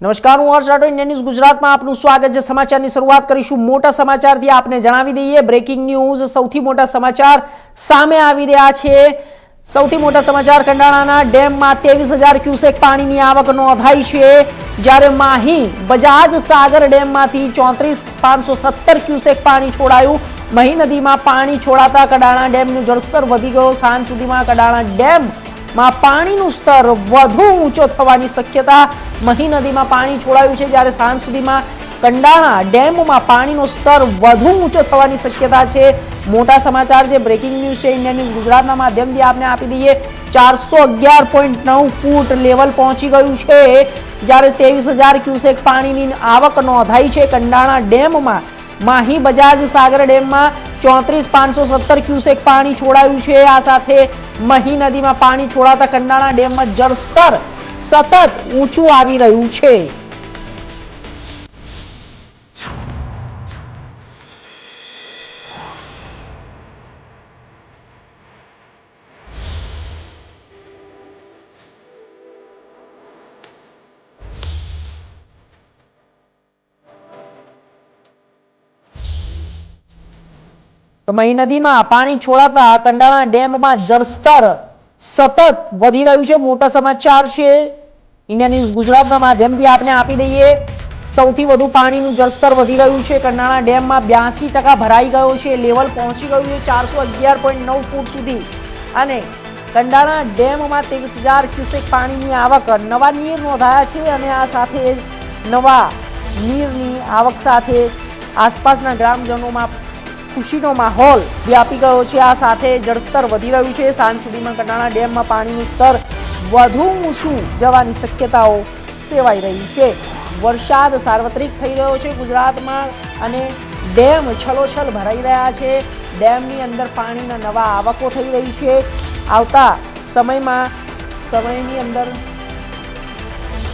નમસ્કાર, હું હર્ષ Rathod India news ગુજરાતમાં આપનું સ્વાગત છે. સમાચારની શરૂઆત કરીશું મોટા સમાચારથી. આપને જણાવી દઈએ બ્રેકિંગ ન્યૂઝ સૌથી મોટા સમાચાર સામે આવી રહ્યા છે. સૌથી મોટા સમાચાર કંડાળાના ડેમમાં ત્રેવીસ હજાર ક્યુસેક પાણીની આવક નોંધાઈ છે. જ્યારે માહી બજાજ સાગર ડેમમાંથી ચોત્રીસ પાંચસો સત્તર ક્યુસેક પાણી છોડાયું. મહી નદીમાં પાણી છોડાતા કડાણા ડેમનું જળસ્તર વધી ગયો. સાંજ સુધીમાં કડાણા ડેમ માં પાણીનું સ્તર વધુ ઊંચો થવાની શક્યતા. મહી નદીમાં પાણી છોડાયું છે જ્યારે સાંજ સુધીમાં કંડાણા ડેમમાં પાણીનો સ્તર વધુ ઊંચો થવાની શક્યતા છે. મોટા સમાચાર છે બ્રેકિંગ ન્યૂઝ છે ઇન્ડિયા ન્યૂઝ ગુજરાતના માધ્યમથી આપને આપી દઈએ. ચારસો અગિયાર પોઈન્ટ નવ ફૂટ લેવલ પહોંચી ગયું છે. જ્યારે ત્રેવીસ હજાર ક્યુસેક પાણીની આવક નોંધાઈ છે. કંડાણા ડેમમાં માહી બજાજ સાગર ડેમમાં ચોત્રીસ પાંચસો સત્તર ક્યુસેક પાણી છોડાયું છે. આ સાથે મહી નદીમાં પાણી છોડાતા કંડાણા ડેમમાં જળસ્તર સતત ઊંચું આવી રહ્યું છે. તો મહી નદીમાં પાણી છોડાતા કંડાણા ડેમમાં જળસ્તર સતત વધી રહ્યું છે. મોટા સમાચાર છે. ઇન્ડિયા ન્યૂઝ ગુજરાતના માધ્યમથી આપને આપી દઈએ. સૌથી વધુ પાણીનું જળસ્તર વધી રહ્યું છે. કંડાળા ડેમમાં બ્યાસી ટકા ભરાઈ ગયો છે. લેવલ પહોંચી ગયું છે ચારસો અગિયાર પોઈન્ટ નવ ફૂટ સુધી. અને કંડાળા ડેમમાં ત્રેવીસ હજાર ક્યુસેક પાણીની આવક નવા નીર નોંધાયા છે અને આ સાથે નવા નીરની આવક સાથે આસપાસના ગ્રામજનોમાં ખુશીનો માહોલ વ્યાપી ગયો છે. આ સાથે જળસ્તર વધી રહ્યું છે. સાંજ સુધીમાં કટાણા ડેમમાં પાણીનું સ્તર વધુ ઊંચું જવાની શક્યતાઓ સેવાઈ રહી છે. વરસાદ સાર્વત્રિક થઈ રહ્યો છે ગુજરાતમાં અને ડેમ છલોછલ ભરાઈ રહ્યા છે. ડેમની અંદર પાણીના નવા આવકો થઈ રહી છે. આવતા સમયમાં સમયની અંદર